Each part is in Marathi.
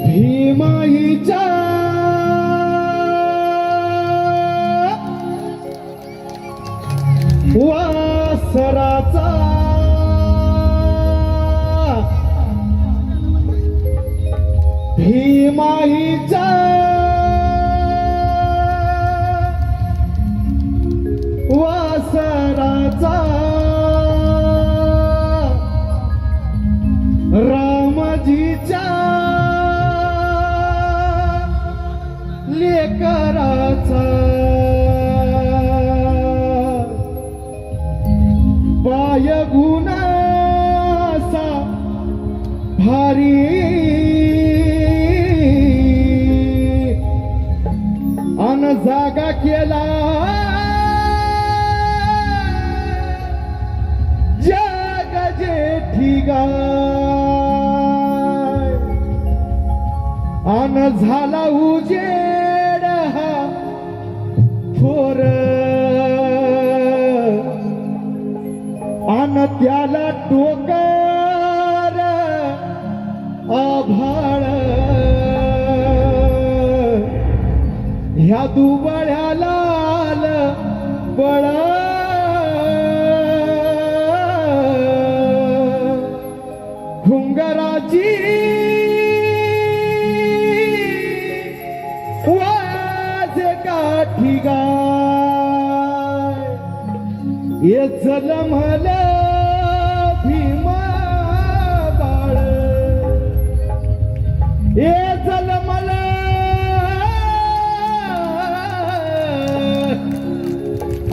भीमाईच्या वासराचा भीमाईच्या पाय गुणासा भारी अन जागा केला. जग जेठी गाय. अन झाला उजे थोर आन त्याला टोकर आभाळ. ह्या दुबळ्याला आलं बळ. घुंगराची वाज काठी गा ये जलमल भीमा बाळ ये जलमल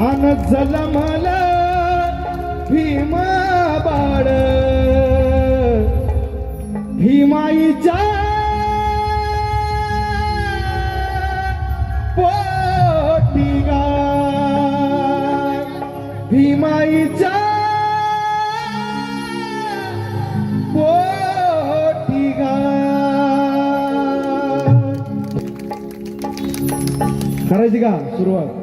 अन जलमल भीमा बाळ भीमाईच्या करायची का सुरुवात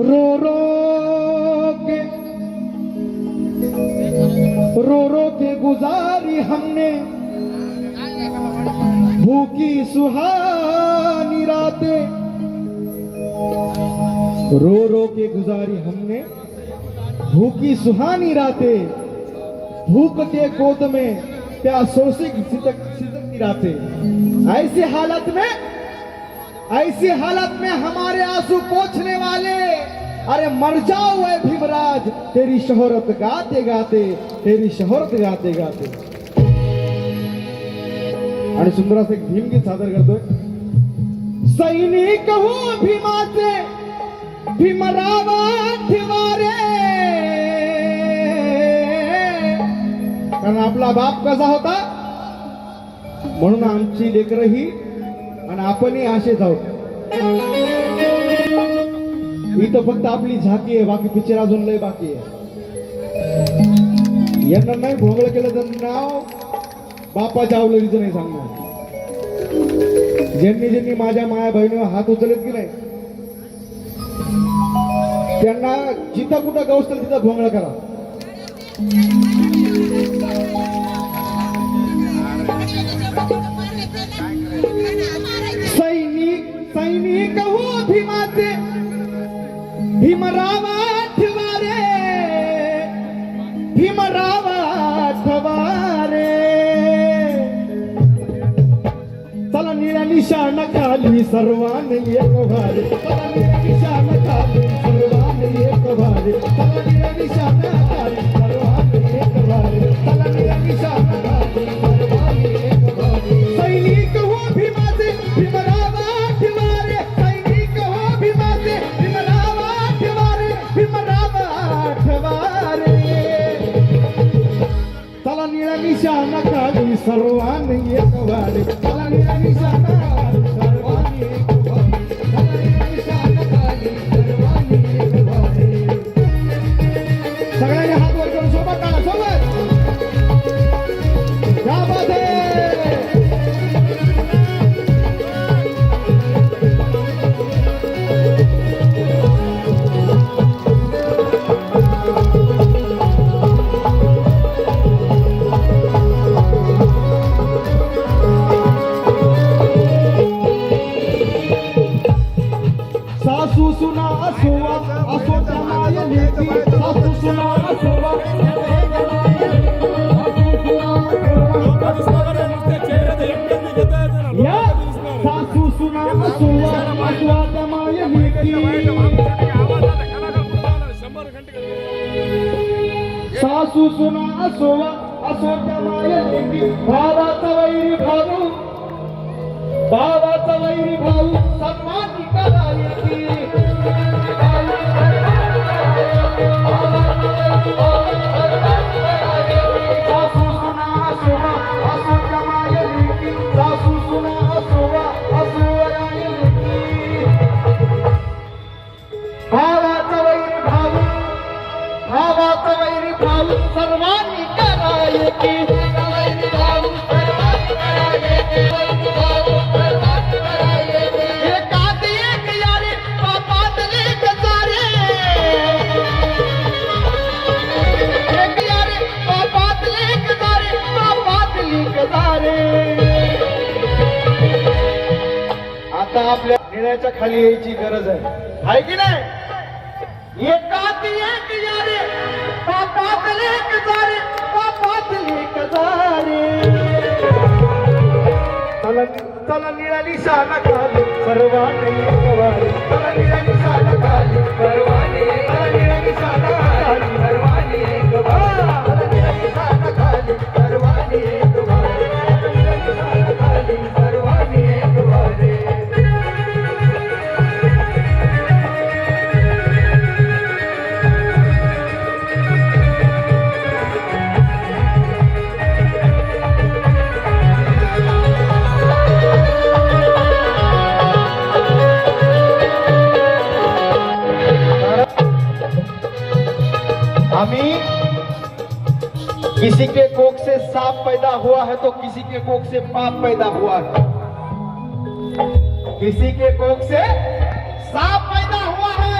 रो रो रो रो के गुजारी हमने। भूखी, सुहानी रातें। रो रो के गुजारी हमने। भूखी, सुहानी रातें। भूख के गोद में प्यासों से सितक सितकती रातें। ऐसी हालत में ऐसी हालत में हमारे आँसू पोछने वाले। अरे मर जाओ ए भीमराज तेरी शोहरत गाते गाते तेरी शोहरत गाते गाते। आणि सुंदर असं एक भीमगीत सादर करतोय. सैनिक हो भीमाचे भीमरावा ठिवारे कारण आपला बाप कसा होता? म्हणून आमची लेकरं ही आणि आपणही असेच आहोत. इथं फक्त आपली झाकी आहे बाकी पिक्चर अजून लय बाकी आहे. यांना नाही भोंगळ केलं तर नाव बापाच्या आवलरीचं नाही सांगणार. ज्यांनी ज्यांनी माझ्या माया बहिणीवर हात उचलत की नाही त्यांना जिथं कुठं गवसल तिथं भोंगळ करा. सैनिक सैनिक हो भीमाचे भीमराव आठवारे भीमराव आठवारे चला निळ्या निशाण खाली सर्वांनी एक भारे चला निळ्या निशाण खाली सर्वांनी एक भारे मला निळा निशाणा काढी सर्वांनी एक वाढी मला निळा निशाणा असोवा असोच्या माय भावाचा वैरी भाऊ. भावाचा वैरी भाऊ. सन्मान आता आपल्या निर्णयाच्या खाली यायची गरज आहे. आहे की नाही? एकात एक यारे एक जारे बापात निळाली शान खाली निळाली शान खाली निळाली शान खाली निळाली शान खाली सांप पैदा हुआ है तो किसी के कोख से पाप पैदा हुआ है। किसी के कोख से सांप पैदा हुआ है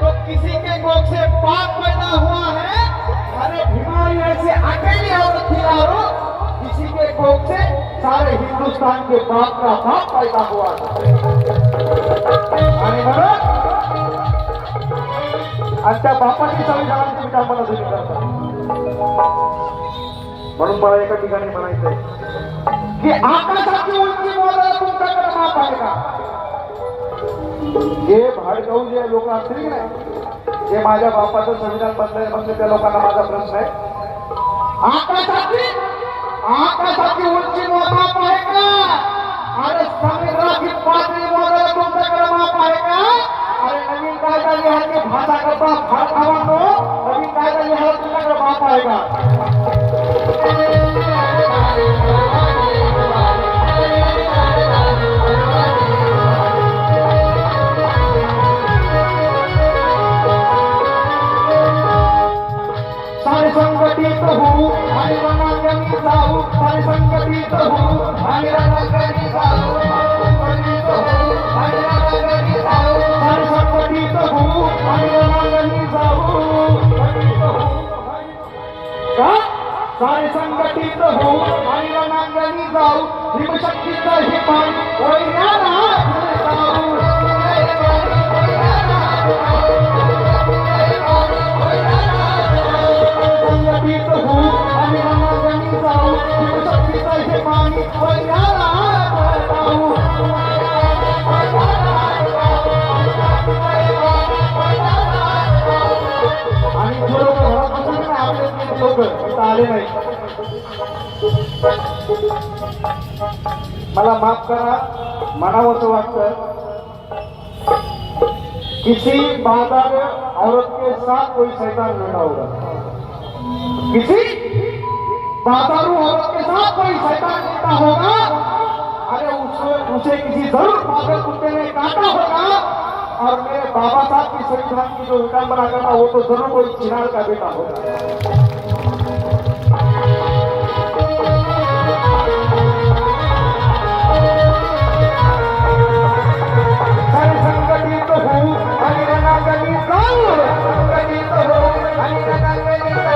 तो किसी के कोख से पाप पैदा हुआ है। अरे बीमारी ऐसे अकेली औरत थी और किसी के कोख से सारे हिंदुस्तान के पाप का पाप पैदा हुआ है। आणि म्हणून आणि त्या बापाची संविधानाची विचारपणा तुम्ही करता म्हणून मला एका ठिकाणी म्हणायचंय की आकाशाची उंची मोजायला तुमच्याकडे माप आहे का? हे भाडगाऊ जे लोक असतील की नाही जे माझ्या बापाचं संविधान बदलाय म्हणजे त्या लोकांना माझा प्रश्न आहे. आकाशाची आकाशाची उंची मोजाप आहे का? काय संघटित होऊ आणि रणांगणी जाऊ भीमशक्तीचं हे पाणी होऊ आणि रणांगणी जाऊ आणि आपले लोक आले नाही मला माफ करा मनावंसं वाटत किसी बाजार औरत के साथ कोई शैतान बैठा होगा किसी बाजारू औरत के साथ कोई शैतान बैठा होगा अरे उसे उसे किसी जरूर पागल कुत्ते ने काटा होगा और मेरे बाबा साहब की संविधान की जो विडम्बना करना वो तो जरूर कोई चिनार का बेटा होगा. आणि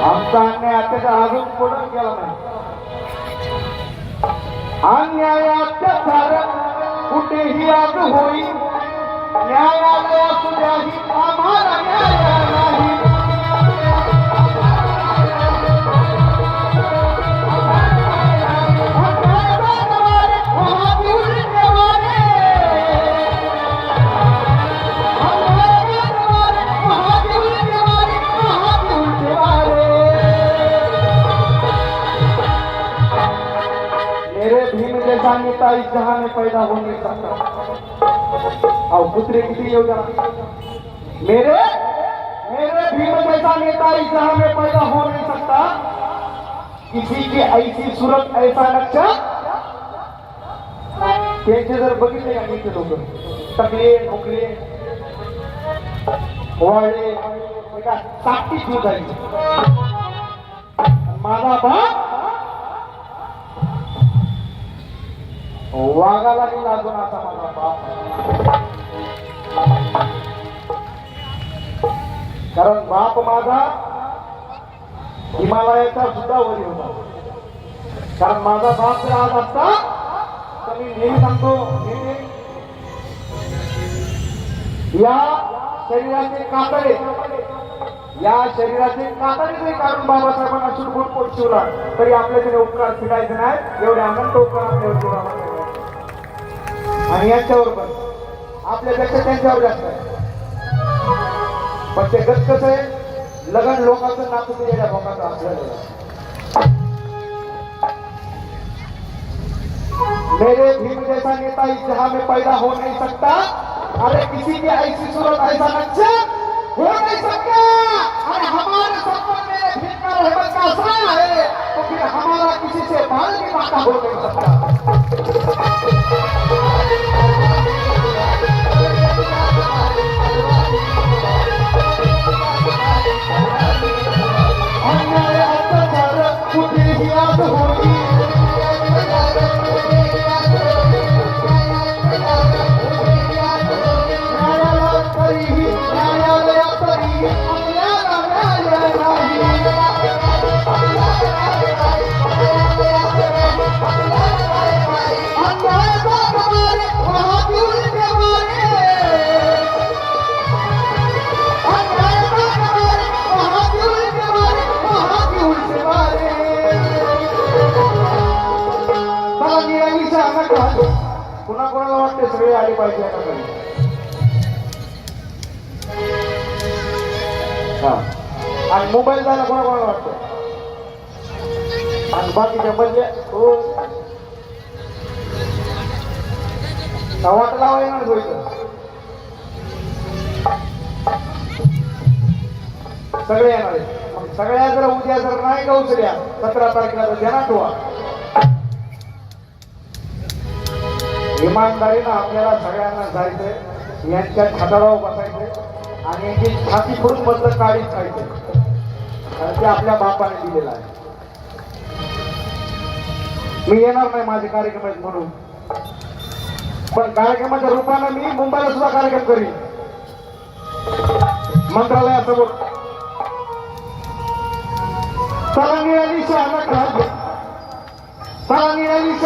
आमचा अन्याय अत्याचार अजून पुढे गेला नाही. अन्याय अत्याचार कुठेही आज होई न्यायालयात सुद्धा ही आम्हाला न्याय नाही. पैदा होने का सकता और पुत्रे किसी योजना मेरे मेरे भीम जैसा नेता इस जहां में पैदा हो नहीं सकता किसी की ऐसी सूरत ऐसा नक्शा? त्यांचे जर बघितले का नीचे लोक टकले ठोकले वळले हे साक्षी सुरू झाली माझा बाप वाघाला नाही लागून आता माझा बाप कारण बाप माझा हिमालयाचा सुद्धा वरी होता. कारण माझा बाप जर आज असता तर मी नेहमी सांगतो या शरीराचे कातडे या शरीराचे कातडे जरी काढून बाबासाहेबांना शुडबुड पोट शिवला तरी आपल्या तिने उपकार फिरायचे नाही. एवढे अनंत उपकार आपल्यावर आणि यांच्यावर पण. आपल्यापेक्षा त्यांच्यावर जास्त आहे. पण ते गत कसं आहे? लगन लोकांचं नातू दिलेल्या लोकांचं आपल्याला मेरे भीम जैसा नेता इस जहां में पैदा हो नहीं सकता। अरे किसी की ऐसी सूरत ऐसा नक्शा हो नहीं सकता। अरे हमारे सपन मेरे भीम का रहमत का असरा है। तो फिर हमारा किसी से बाल भी नाता हो नहीं सकता। Thank you. कुणा कोणाला वाटते सगळे आले पाहिजे हा. आणि मोबाईल जायला कोणा कोणाला वाटतं? आणि बाकीच्या म्हणजे हो. वाट लावा येणार होईल सगळे येणार आहेत. मग सगळ्या जर उद्या जर नाही का उचल्या सतरा तारखेला तर ध्यानात ठेवा. इमानदारीनं आपल्याला सगळ्यांना जायचंय. यांच्या खाटारावर बसायचंय. आणि यांची छाती करून बदल काढीत खायचंय कारण ते आपल्या बापाने दिलेलं आहे. मी येणार नाही माझे कार्यक्रम आहेत म्हणून. पण कार्यक्रमाच्या रूपानं मी मुंबईला सुद्धा कार्यक्रम करीन. मंत्रालयासमोर. चला निळाली शहाणा सर्वांनी एक